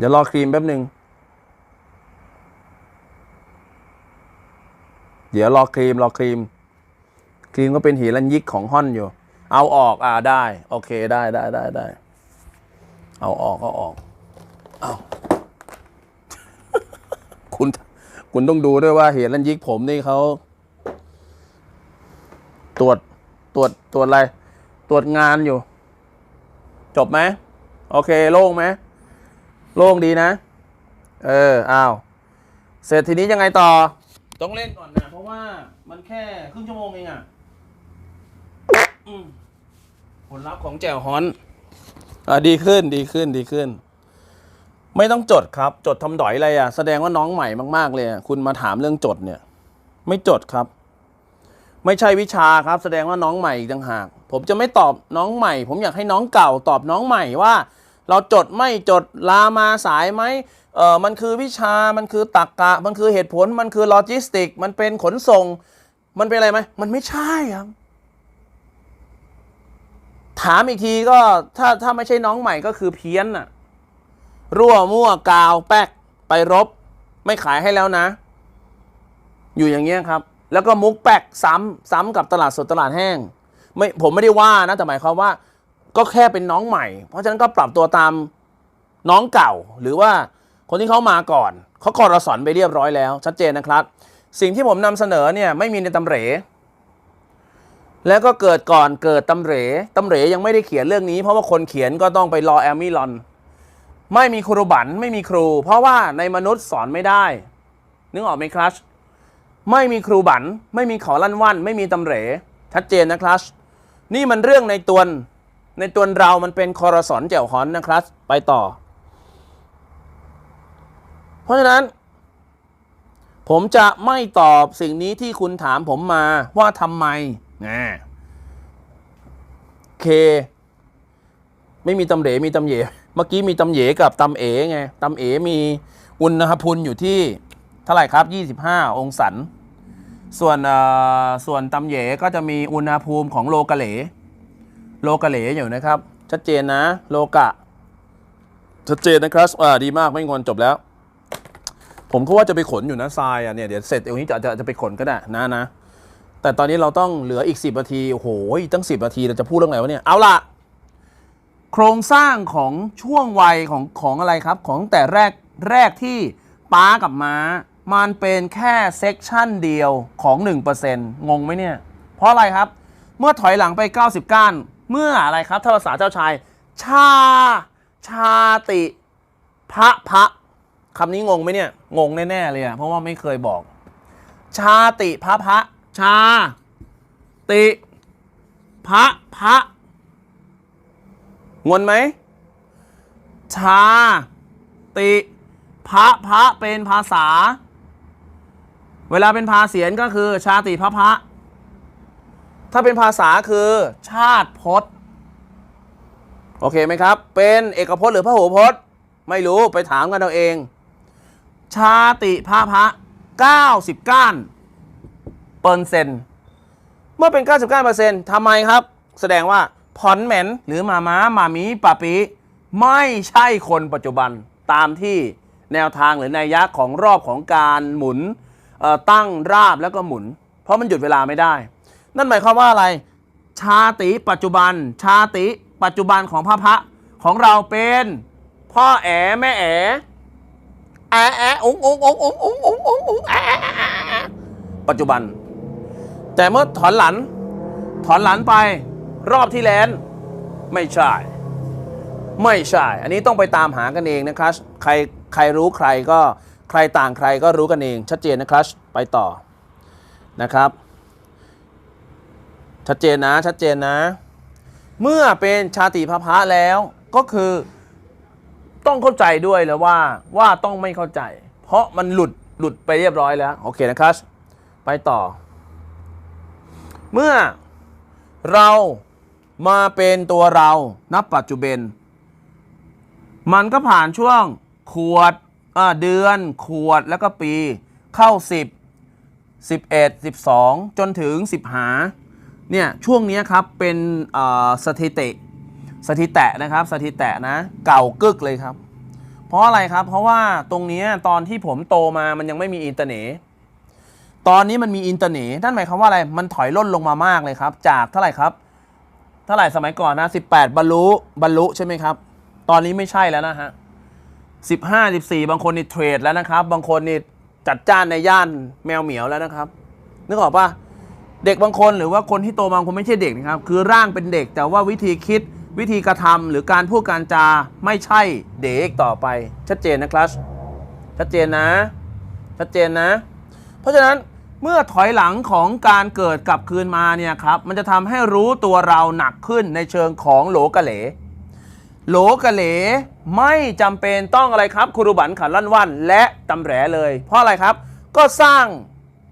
เดี๋ยวรอครีมแป๊บหนึ่งเดี๋ยวรอครีมรอครีม ครีมก็เป็นหีรันยิกของฮ่อนอยู่ เอาออกอ่าได้ โอเคได้ได้ได้ได้ เอาออกเอาออก เอาคุณ คุณต้องดูด้วยว่าเหตุรันยิกผมนี่เขาตรวจตรวจตรวจอะไร ตรวจงานอยู่ จบไหม โอเค โล่งไหม โล่งดีนะ เอออ้าวเสร็จทีนี้ยังไงต่อ ต้องเล่นก่อนนะเพราะว่ามันแค่ครึ่งชั่วโมงเองอะอืมผลลัพธ์ของแจ่วฮอนอ่าดีขึ้นดีขึ้นดีขึ้น ไม่ต้องจดครับ จดทำดอยอะไรอะ แสดงว่าน้องใหม่มาก ๆ เลยอะคุณมาถามเรื่องจดเนี่ย ไม่จดครับ ไม่ใช่วิชาครับ แสดงว่าน้องใหม่อีกต่างหาก ผมจะไม่ตอบน้องใหม่ ผมอยากให้น้องเก่าตอบน้องใหม่ว่า เราจดไม่จดลามาสายไหมเออมันคือวิชามันคือตรรกกะ มันคือเหตุผลมันคือโลจิสติก มันเป็นขนส่ง มันเป็นอะไรไหมมันไม่ใช่ครับ ถามอีกทีก็ถ้าถ้าไม่ใช่น้องใหม่ก็คือเพี้ยนน่ะรั่วมั่วกาวแป๊กไปรบ ไม่ขายให้แล้วนะ อยู่อย่างเงี้ยครับ แล้วก็มุกแป๊กซ้ำซ้ำกับตลาดสดตลาดแห้งไม่ผมไม่ได้ว่านะแต่หมายความว่า ก็แค่เป็นน้องใหม่ เพราะฉะนั้นก็ปรับตัวตามน้องเก่า หรือว่าคนที่เขามาก่อนเขากอรสอนไปเรียบร้อยแล้ว ชัดเจนนะครับ สิ่งที่ผมนำเสนอเนี่ยไม่มีในตำเรแล้วก็เกิดก่อนเกิดตำเรตำเรยังไม่ได้เขียนเรื่องนี้ เพราะว่าคนเขียนก็ต้องไปรอแอลมี่ลอนไม่มีครูบันไม่มีครู เพราะว่าในมนุษย์สอนไม่ได้ นึกออกไหมครับไม่มีครูบันไม่มีขอลั่นวัน ไม่มีตำเรชัดเจนนะครับนี่มันเรื่องในตวน ในตัวเรามันเป็นคอรสอนแจ่วฮอนนะครับ ไปต่อ เพราะฉะนั้น ผมจะไม่ตอบสิ่งนี้ที่คุณถามผมมาว่าทำไมนะเค ไม่มีตำเหลมีตำเหยเมื่อกี้มีตำเหยกับตำเอไงตำเอมีอุณหภูมิอยู่ที่เท่าไหร่ครับ 25 องศาส่วนเอ่อส่วนตำเหยก็จะมีอุณหภูมิของโลกะเหล โลกะเหลอยู่นะครับ ชัดเจนนะ โลกะ ชัดเจนนะครับอ่าดีมากไม่งอนจบแล้ว ผมก็ว่าจะไปขนอยู่นะทรายอะเนี่ยเดี๋ยวเสร็จเดี๋ยวนี้จะจะจะไปขนก็ได้นะนะ แต่ตอนนี้เราต้องเหลืออีก 10นาทีโอ้โหตั้ง 10นาทีเราจะพูดเรื่องอะไรวะเนี่ยเอาล่ะ โครงสร้างของช่วงวัยของของอะไรครับ ของแต่แรกแรกที่ป้ากับม้า มันเป็นแค่เซกชันเดียวของ 1%งงไหมเนี่ย เพราะอะไรครับ เมื่อถอยหลังไป 90ก้าน เมื่ออะไรครับถ้าภาษาเจ้าชาย ชา ชาติพระพระคำนี้งงไหมเนี่ย งงแน่ๆเลยอะเพราะว่าไม่เคยบอก ชาติพระพระชา ติพระพระงนไหม ชา ติพระพระเป็นภาษา เวลาเป็นภาเสียนก็คือ ชาติพระพระ ถ้าเป็นภาษาคือชาติพจน์ โอเคไหมครับ เป็นเอกพจน์หรือพระหูพจน์ ไม่รู้ไปถามกันเอาเอง ชาติพระพะ90ก้านเปอร์เซ็นต์เมื่อเป็น 99เปอร์เซ็นต์ทำไมครับ แสดงว่าพอนแมนหรือมาม้ามามีปาปีไม่ใช่คนปัจจุบันตามที่แนวทางหรือนัยยะของรอบของการหมุนตั้งราบแล้วก็หมุน เพราะมันหยุดเวลาไม่ได้ นั่นหมายความว่าอะไร ชาติปัจจุบัน ชาติปัจจุบันของพระพระของเราเป็นพ่อแอแม่แอแอแออุงอุงองององององอุงอแอแอแอแอปัจจุบัน แต่เมื่อถอนหลัน ถอนหลันไปรอบที่แลนไม่ใช่ ไม่ใช่ อันนี้ต้องไปตามหากันเองนะครับ ใครใครรู้ใครก็ใครต่างใครก็รู้กันเองชัดเจนนะครับ ไปต่อนะครับ ชัดเจนนะชัดเจนนะ เมื่อเป็นชาติพระพะแล้วก็คือต้องเข้าใจด้วยแล้วว่าว่าต้องไม่เข้าใจ เพราะมันหลุดหลุดไปเรียบร้อยแล้วโอเคนะครับ ไปต่อ เมื่อเรามาเป็นตัวเรานับปัจจุบัน มันก็ผ่านช่วงขวดเดือนขวดแล้วก็ปีเข้า 10 11 12 จนถึง 10หา เนี่ยช่วงนี้ครับเป็นสถิติสถิแตะนะครับสถิแตะนะเก่ากึกเลยครับ เพราะอะไรครับ เพราะว่าตรงนี้ตอนที่ผมโตมามันยังไม่มีอินเทอร์เน็ตตอนนี้มันมีอินเทอร์เน็ตนั่นหมายความว่าอะไรมันถอยล่นลงมามากเลยครับ จากเท่าไหร่ครับเท่าไหร่สมัยก่อนนะ18 บรรลุบรรลุใช่ไหมครับ ตอนนี้ไม่ใช่แล้วนะฮะ15 14 บางคนนี่เทรดแล้วนะครับ บางคนนี่จัดจ้านในย่านแมวเหมียวแล้วนะครับ นึกออกปะ เด็กบางคนหรือว่าคนที่โตมาคงไม่ใช่เด็กนะครับ คือร่างเป็นเด็กแต่ว่าวิธีคิดวิธีกระทำหรือการพูดการจาไม่ใช่เด็กต่อไป ชัดเจนนะครับชัดเจนนะ ชัดเจนนะ เพราะฉะนั้นเมื่อถอยหลังของการเกิดกลับคืนมาเนี่ยครับมันจะทำให้รู้ตัวเราหนักขึ้นในเชิงของโหลกะเหลโหลกะเหลไม่จำเป็นต้องอะไรครับคุรุบันขันลั่นวันและตำแหรเลย เพราะอะไรครับ ก็สร้าง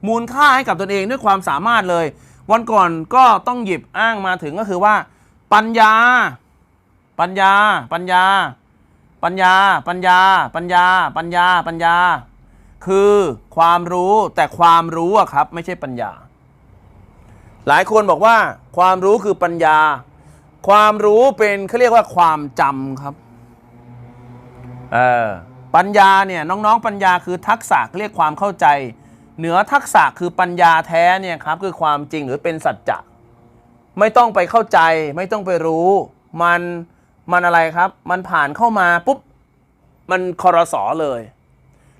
มูลค่าให้กับตนเองด้วยความสามารถเลย วันก่อนก็ต้องหยิบอ้างมาถึงก็คือว่า ปัญญา ปัญญา ปัญญา ปัญญา ปัญญา ปัญญา ปัญญา ปัญญา คือความรู้แต่ความรู้อะครับ ไม่ใช่ปัญญา หลายคนบอกว่า ความรู้คือปัญญา ความรู้เป็นเขาเรียกว่าความจำครับ เออปัญญาเนี่ยน้องๆ ปัญญาคือทักษะเรียกความเข้าใจ เหนือทักษะคือปัญญาแท้เนี่ยครับคือความจริงหรือเป็นสัจจะไม่ต้องไปเข้าใจ ไม่ต้องไปรู้มันมันอะไรครับ มันผ่านเข้ามาปุ๊บมันคอรสอเลย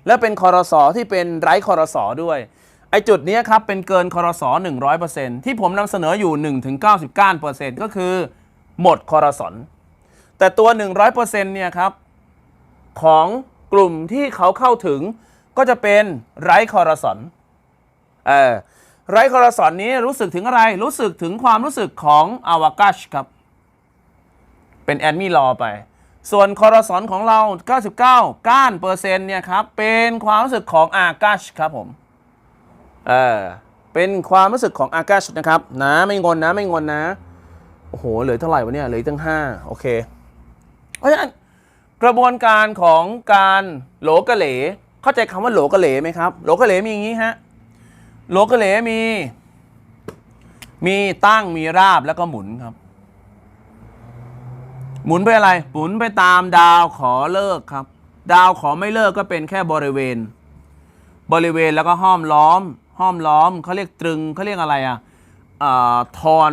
แล้วเป็นคอรสอที่เป็นไร้คอรสอด้วย ไอจุดนี้ครับเป็นเกินคอรสอ100%ที่ผมนำเสนออยู่1-99%ก็คือหมดคอรสอนแต่ตัว 100%เนี่ยครับของกลุ่มที่เขาเข้าถึง ก็จะเป็นไร้คอร์สอนเออไร้คอร์สอนนี้รู้สึกถึงอะไรรู้สึกถึงความรู้สึกของอาวากัชครับ เป็นแอนมี่รอไป ส่วนคอร์สอนของเรา 99 ก้านเปอร์เซ็นต์เนี่ยครับ เป็นความรู้สึกของอากัชครับผมเออเป็นความรู้สึกของอากัชนะครับนะไม่งอนนะไม่งอนนะโอ้โหเหลือเท่าไหร่วะเนี่ยเหลือตั้ง 5 โอเค เพราะฉะนั้นกระบวนการของการโหลกะเหล เข้าใจคำว่าโหลกะเหลไหมครับโหลกะเหลมีอย่างนี้ฮะโหลกะเหลมี มีตั้งมีราบแล้วก็หมุนครับ หมุนไปอะไร หมุนไปตามดาวขอเลิกครับ ดาวขอไม่เลิกก็เป็นแค่บริเวณ บริเวณแล้วก็ห้อมล้อม ห้อมล้อมเขาเรียกตรึงเขาเรียกอะไรอะอทอน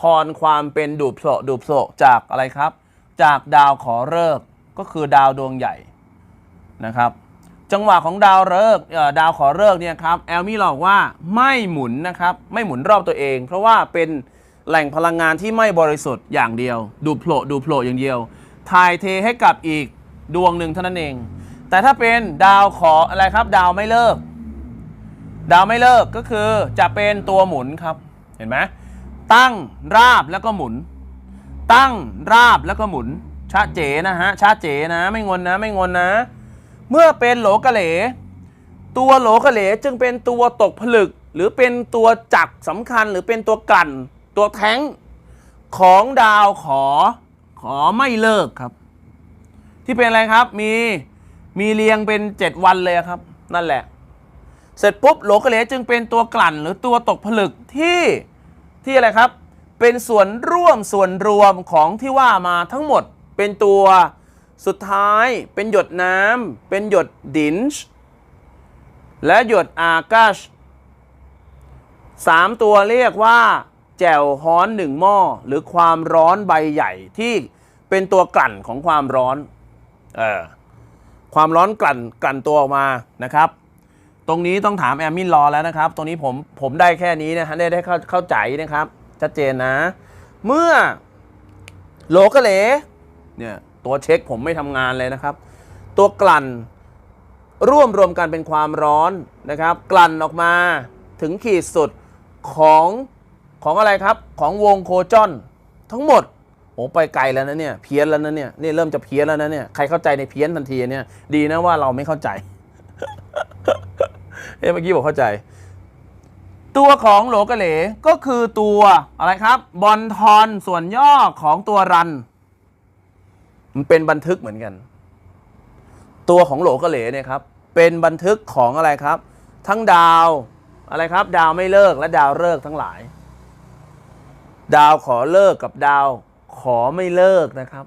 ทอนความเป็นดูบโสดูบโสจากอะไรครับ จากดาวขอเลิกก็คือดาวดวงใหญ่นะครับ จังหวะของดาวฤกษ์เอ่อดาวขอเลิกษ์เนี่ยครับแอลมี่บอกว่าไม่หมุนนะครับไม่หมุนรอบตัวเอง เพราะว่าเป็นแหล่งพลังงานที่ไม่บริสุทธิ์อย่างเดียว ดูโผล่ดูโผล่อย่างเดียวถ่ายเทให้กับอีกดวงหนึ่งเท่านั้นเอง แต่ถ้าเป็นดาวขออะไรครับ ดาวไม่เลิก ดาวไม่เลิกก็คือจะเป็นตัวหมุนครับเห็นไหมตั้งราบแล้วก็หมุน ตั้งราบแล้วก็หมุนชาเจนะฮะชาเจนะ ไม่งนนะ ไม่งนนะ เมื่อเป็นโหลกะเหล ตัวโหลกะเหลจึงเป็นตัวตกผลึก หรือเป็นตัวจักสำคัญหรือเป็นตัวกลั่น ตัวแท้งของดาวขอขอไม่เลิกครับ ที่เป็นอะไรครับมีมีเรียงเป็น7วันเลยครับ นั่นแหละ เสร็จปุ๊บโหลกะเหลจึงเป็นตัวกลั่น หรือตัวตกผลึกที่ที่อะไรครับ เป็นส่วนร่วมส่วนรวมของที่ว่ามาทั้งหมดเป็นตัว สุดท้ายเป็นหยดน้ำเป็นหยดดินช์และหยดอากาชสามตัวเรียกว่าแจ่วฮ้อนหนึ่งหม้อหรือความร้อนใบใหญ่ที่เป็นตัวกลั่นของความร้อนเออความร้อนกลั่นกลั่นตัวออกมานะครับ ตรงนี้ต้องถามแอมมินรอแล้วนะครับ ตรงนี้ผมผมได้แค่นี้นะฮะได้ได้เข้าเข้าใจนะครับชัดเจนนะ เมื่อโลกะเลเนี่ย ตัวเช็คผมไม่ทำงานเลยนะครับ ตัวกลั่นร่วมรวมกันเป็นความร้อนนะครับ กลั่นออกมาถึงขีดสุดของของอะไรครับของวงโคจรทั้งหมดโอ้ไปไกลแล้วนะเนี่ยเพี้ยนแล้วนะเนี่ยนี่เริ่มจะเพี้ยนแล้วนะเนี่ยใครเข้าใจในเพี้ยนทันทีเนี่ยดีนะว่าเราไม่เข้าใจเอ๊ะเมื่อกี้บอกเข้าใจ ตัวของโหลกะเหลก็คือตัวอะไรครับ บอลทอนส่วนย่อของตัวรัน มันเป็นบันทึกเหมือนกัน ตัวของโหลกะเหลเนี่ยครับ เป็นบันทึกของอะไรครับ ทั้งดาวอะไรครับ ดาวไม่เลิกและดาวเลิกทั้งหลาย ดาวขอเลิกกับดาวขอไม่เลิกนะครับ